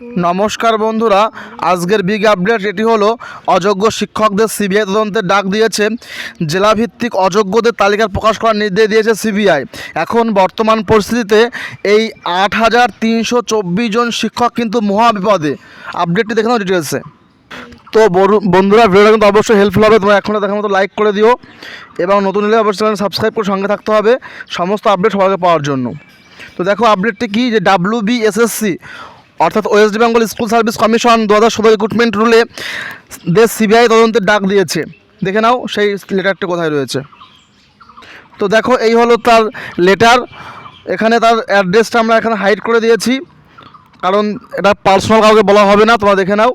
নমস্কার বন্ধুরা, আজকের বিগ আপডেট এটি হলো, অযোগ্য শিক্ষকদের সিবিআই তদন্তের ডাক দিয়েছে। জেলাভিত্তিক অযোগ্যদের তালিকা প্রকাশ করার নির্দেশ দিয়েছে সিবিআই এখন বর্তমান পরিস্থিতিতে এই আট হাজার তিনশো চব্বিশ জন শিক্ষক কিন্তু মহা বিপদে। আপডেটটি দেখে নাও ডিটেলসে তো বন্ধুরা ভিডিওটা কিন্তু অবশ্যই হেল্পফুল হবে। তোমরা এখনও দেখার মতো লাইক করে দিও। এবং নতুন হলে অবশ্যই চ্যানেল সাবস্ক্রাইব করে সঙ্গে থাকতে হবে। সমস্ত আপডেট সবাইকে পাওয়ার জন্য। তো দেখো আপডেটটি কি? যে ডাব্লিউ বিএসএসসি অর্থাৎ West Bengal school service commission দু হাজার ষোলো রিক্রুটমেন্ট রুলে দেশ সিবিআই তদন্তের ডাক দিয়েছে। দেখে নাও, সেই লেটারটি কোথায় রয়েছে। তো দেখো, এই হলো তার লেটার। এখানে তার অ্যাড্রেসটা আমরা এখানে হাইড করে দিয়েছি। কারণ এটা পার্সোনাল কাউকে বলা হবে না, তোমরা দেখে নাও।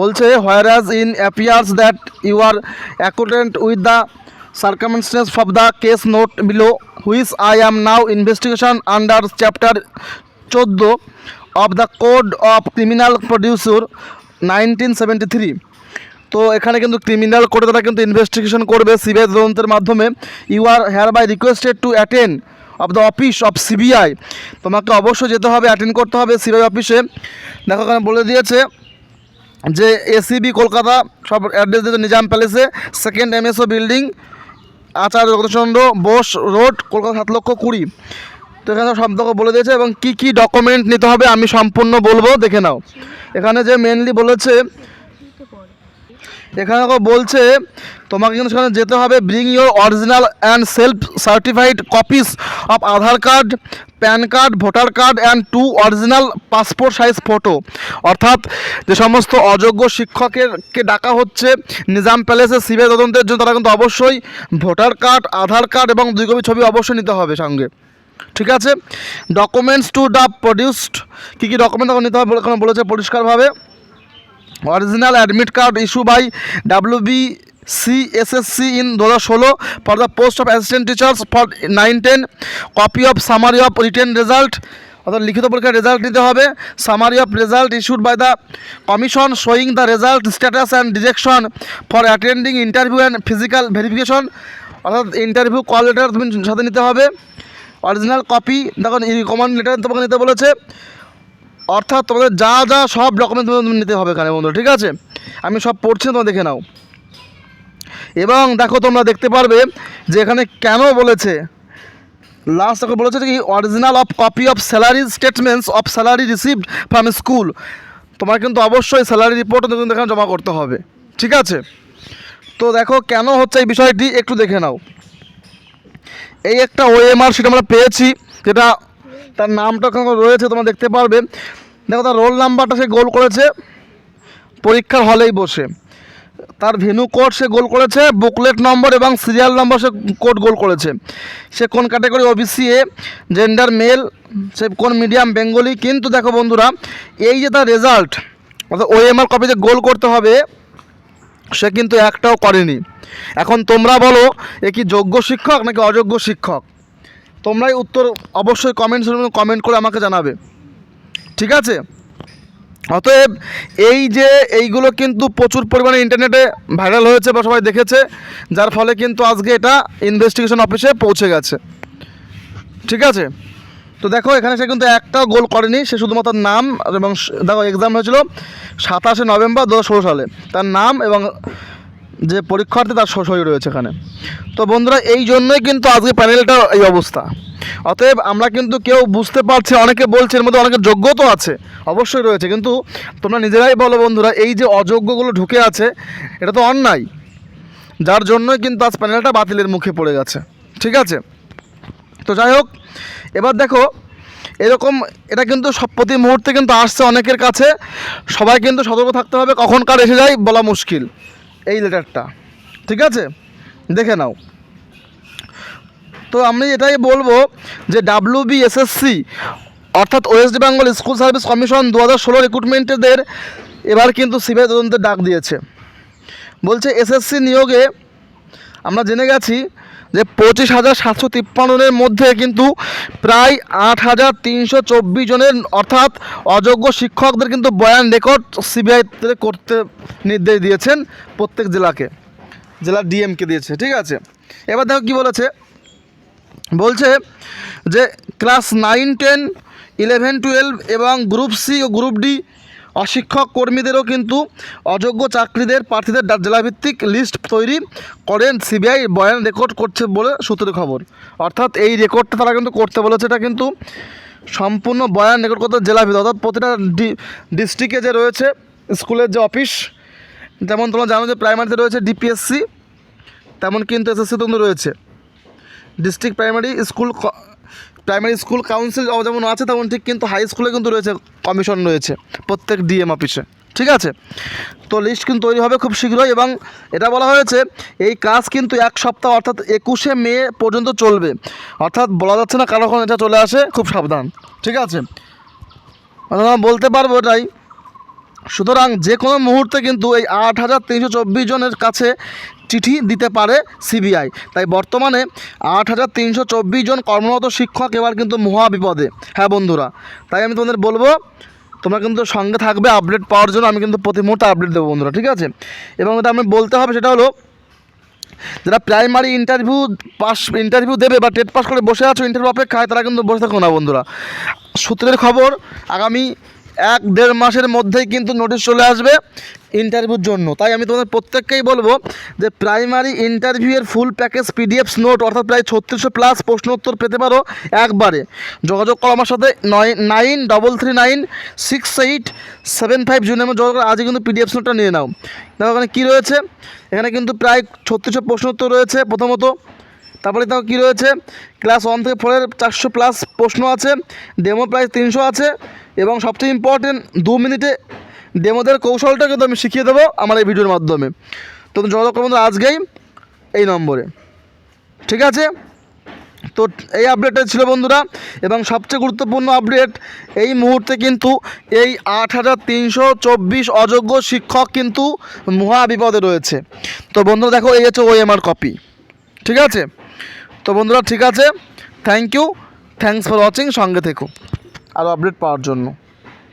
বলছে whereas in appears that you are acquainted with the circumstances of the case note below which I am now investigation under chapter চোদ্দ of the code of criminal procedure nineteen seventy three তো এখানে কিন্তু criminal কোর্টে তারা কিন্তু investigation করবে CBI তদন্তের মাধ্যমে। You are hereby requested to attend of the office of CBI তোমাকে অবশ্যই যেতে হবে অ্যাটেন্ড করতে হবে সিবিআই অফিসে দেখো এখানে বলে দিয়েছে যে এসিবি কলকাতা, সব অ্যাড্রেস দিয়েছে Nizam প্যালেসে second MSO building Acharya Jagadishchandra Bose road Kolkata সাত লক্ষ কুড়ি। তো এখানে দেখো বলে দিয়েছে এবং কী কী ডকুমেন্ট নিতে হবে আমি সম্পূর্ণ বলব, দেখে নাও। এখানে যে মেনলি বলেছে, এখানে বলছে, তোমাকে কিন্তু সেখানে যেতে হবে bring your original and self certified copies of Aadhaar card, PAN card, voter card and two original passport size photo অর্থাৎ যে সমস্ত অযোগ্য শিক্ষকেরকে ডাকা হচ্ছে, নিজাম প্যালেসে সিবিআই তদন্তের জন্য তারা কিন্তু অবশ্যই ভোটার কার্ড, আধার কার্ড এবং দুই কপি ছবি অবশ্যই নিতে হবে সঙ্গে। ঠিক আছে? ডকুমেন্টস টু দ্য প্রডিউসড কী কী ডকুমেন্ট তখন নিতে হবে এখানে বলেছে পরিষ্কারভাবে। Original admit card issue by W B C S S C in দু হাজার ষোলো for the post of assistant teachers for nine ten copy of summary of written result অর্থাৎ লিখিত পরীক্ষার রেজাল্ট নিতে হবে। Summary of result issued by the commission showing the result status and direction for attending interview and physical verification অর্থাৎ interview call letter তুমি সাথে নিতে হবে। Original copy. দেখো রিকমেন্ড লেটার তোমাকে নিতে বলেছে। অর্থাৎ তোমাদের যা যা সব ডকুমেন্ট তুমি নিতে হবে এখানে বন্ধু, ঠিক আছে? আমি সব পড়ছি, তোমরা দেখে নাও। এবং দেখো, তোমরা দেখতে পারবে যে এখানে কেন বলেছে। লাস্ট এখন বলেছে কি original of copy of salary statements of salary received from school তোমার কিন্তু অবশ্যই স্যালারি রিপোর্ট কিন্তু এখানে জমা করতে হবে, ঠিক আছে? তো দেখো, কেন হচ্ছে এই বিষয়টি, একটু দেখে নাও। এই একটা ও ওএমআর সেটা আমরা পেয়েছি, যেটা তার নামটা রয়েছে, তোমরা দেখতে পারবে। দেখো তার রোল নাম্বারটা সে গোল করেছে, পরীক্ষার হলেই বসে। তার ভেনু কোড সে গোল করেছে বুকলেট নম্বর এবং সিরিয়াল নম্বর সে কোড গোল করেছে। সে কোন ক্যাটাগরি ওবিসি এ জেন্ডার মেল সে কোন মিডিয়াম বেঙ্গলি কিন্তু দেখো বন্ধুরা, এই যে তার রেজাল্ট অর্থাৎ ওএমআর কপি যে গোল করতে হবে সে কিন্তু একটাও করেনি। এখন তোমরা বলো, এ কি যোগ্য শিক্ষক নাকি অযোগ্য শিক্ষক? তোমরাই উত্তর অবশ্যই কমেন্ট কমেন্ট করে আমাকে জানাবে। ঠিক আছে? অতএব এই যে এইগুলো কিন্তু প্রচুর পরিমাণে ইন্টারনেটে ভাইরাল হয়েছে বা সবাই দেখেছে, যার ফলে কিন্তু আজকে এটা ইনভেস্টিগেশন অফিসে পৌঁছে গেছে। ঠিক আছে? তো দেখো, এখানে সে কিন্তু একটাও গোল করেনি। সে শুধুমাত্র নাম এবং দেখো এক্সাম হয়েছিল সাতাশে নভেম্বর দু হাজার ষোলো সালে। তার নাম এবং যে পরীক্ষার্থী তার সই রয়েছে এখানে। তো বন্ধুরা, এই জন্যই কিন্তু আজকে প্যানেলটা এই অবস্থা। অতএব আমরা কিন্তু কেউ বুঝতে পারছি, অনেকে বলছে এর মধ্যে অনেকের যোগ্যতা আছে, অবশ্যই রয়েছে। কিন্তু তোমরা নিজেরাই বলো বন্ধুরা, এই যে অযোগ্যগুলো ঢুকে আছে, এটা তো অন্যায়। যার জন্যই কিন্তু আজ প্যানেলটা বাতিলের মুখে পড়ে গেছে। ঠিক আছে? তো যাই হোক, এবার দেখো, এরকম এটা কিন্তু সব প্রতি মুহূর্তে কিন্তু আসছে অনেকের কাছে। সবাই কিন্তু সতর্ক থাকতে হবে, কখন কার এসে যায় বলা মুশকিল। এই লেটারটা, ঠিক আছে? দেখে নাও। তো আমি এটাই বলব যে ডাব্লিউ বিএসএসসি অর্থাৎ West Bengal school service commission দু হাজার ষোলো রিক্রুটমেন্টদের এবার কিন্তু সিবিআই তদন্তের ডাক দিয়েছে। বলছে এসএসসি নিয়োগে আমরা জেনে গেছি যে পঁচিশ হাজার সাতশো তিপ্পান্নের মধ্যে কিন্তু প্রায় আট হাজার তিনশো চব্বিশ জনের অর্থাৎ অযোগ্য শিক্ষকদের কিন্তু বয়ান রেকর্ড সিবিআই করতে নির্দেশ দিয়েছেন প্রত্যেক জেলাকে জেলার ডিএমকে দিয়েছে, ঠিক আছে? এবার দেখো কী বলেছে? বলছে যে class nine, ten, eleven, twelve এবং গ্রুপ সি ও গ্রুপ ডি অশিক্ষক কর্মীদেরও কিন্তু অযোগ্য চাকরিদের প্রার্থীদের জেলাভিত্তিক লিস্ট তৈরি করেন সিবিআই। বয়ান রেকর্ড করছে বলে সূত্রের খবর। অর্থাৎ এই রেকর্ডটা তারা কিন্তু করতে বলেছে, এটা কিন্তু সম্পূর্ণ বয়ান রেকর্ড করতে জেলাভিত্তিক। অর্থাৎ প্রতিটা ডিস্ট্রিক্টে যে রয়েছে স্কুলের যে অফিস, যেমন তোমরা জানো যে প্রাইমারিতে রয়েছে ডিপিএসসি, তেমন কিন্তু এসএসসি কিন্তু রয়েছে। District primary school primary school council যেমন আছে, তেমন ঠিক কিন্তু হাই স্কুলে কিন্তু রয়েছে কমিশন রয়েছে প্রত্যেক ডিএম অফিসে ঠিক আছে? তো লিস্ট কিন্তু তৈরি হবে খুব শীঘ্রই এবং এটা বলা হয়েছে, এই কাজ কিন্তু এক সপ্তাহ অর্থাৎ একুশে মে পর্যন্ত চলবে। অর্থাৎ বলা যাচ্ছে না কারও এটা চলে আসে, খুব সাবধান। ঠিক আছে? বলতে পারব এটাই। সুতরাং যে কোনো মুহূর্তে কিন্তু এই আট হাজার তিনশো চব্বিশ জনের কাছে চিঠি দিতে পারে সিবিআই। তাই বর্তমানে আট হাজার তিনশো চব্বিশ জন কর্মরত শিক্ষক এবার কিন্তু মহা বিপদে হ্যাঁ বন্ধুরা, তাই আমি তোমাদের বলব, তোমরা কিন্তু সঙ্গে থাকবে আপডেট পাওয়ার জন্য আমি কিন্তু প্রতি মুহূর্তে আপডেট দেবো বন্ধুরা, ঠিক আছে? এবং এটা আমি বলতে হবে সেটা হলো, যারা প্রাইমারি ইন্টারভিউ পাস ইন্টারভিউ দেবে বা টেট পাস করে বসে আছো ইন্টারভিউ অপেক্ষায়, তারা কিন্তু বসে থাকো না বন্ধুরা। সূত্রের খবর, আগামী এক দেড় মাসের মধ্যেই কিন্তু নোটিশ চলে আসবে ইন্টারভিউর জন্য। তাই আমি তোমাদের প্রত্যেককেই বলব যে প্রাইমারি ইন্টারভিউয়ের ফুল প্যাকেজ পিডিএফস নোট অর্থাৎ প্রায় ছত্রিশশো প্লাস প্রশ্নোত্তর পেতে পারো একবারে। যোগাযোগ করো আমার সাথে, নয় nine double three nine six eight seven five জুনের মধ্যে যোগাযোগ করে। আজই কিন্তু পিডিএফ নোটটা নিয়ে নাও। দেখো এখানে কী রয়েছে? এখানে কিন্তু প্রায় ছত্রিশশো প্রশ্নোত্তর রয়েছে প্রথমত। তারপরে তাও কী রয়েছে? ক্লাস ওয়ান থেকে ফোরের চারশো প্লাস প্রশ্ন আছে ডেমো প্রায় তিনশো আছে এবং সবচেয়ে ইম্পর্টেন্ট দু মিনিটে ডেমোদের কৌশলটা কিন্তু আমি শিখিয়ে দেবো আমার এই ভিডিওর মাধ্যমে। তো যোগাযোগ করব আজকেই এই নম্বরে। ঠিক আছে? তো এই আপডেটটা ছিল বন্ধুরা, এবং সবচেয়ে গুরুত্বপূর্ণ আপডেট এই মুহূর্তে কিন্তু এই আট হাজার তিনশো চব্বিশ অযোগ্য শিক্ষক কিন্তু মহা বিপদে রয়েছে। তো বন্ধুরা দেখো, এই হচ্ছে ওএমআর কপি ঠিক আছে? তো বন্ধুরা, ঠিক আছে? Thank you thanks for watching সঙ্গে থেকো। আরও আপডেট পাওয়ার জন্য।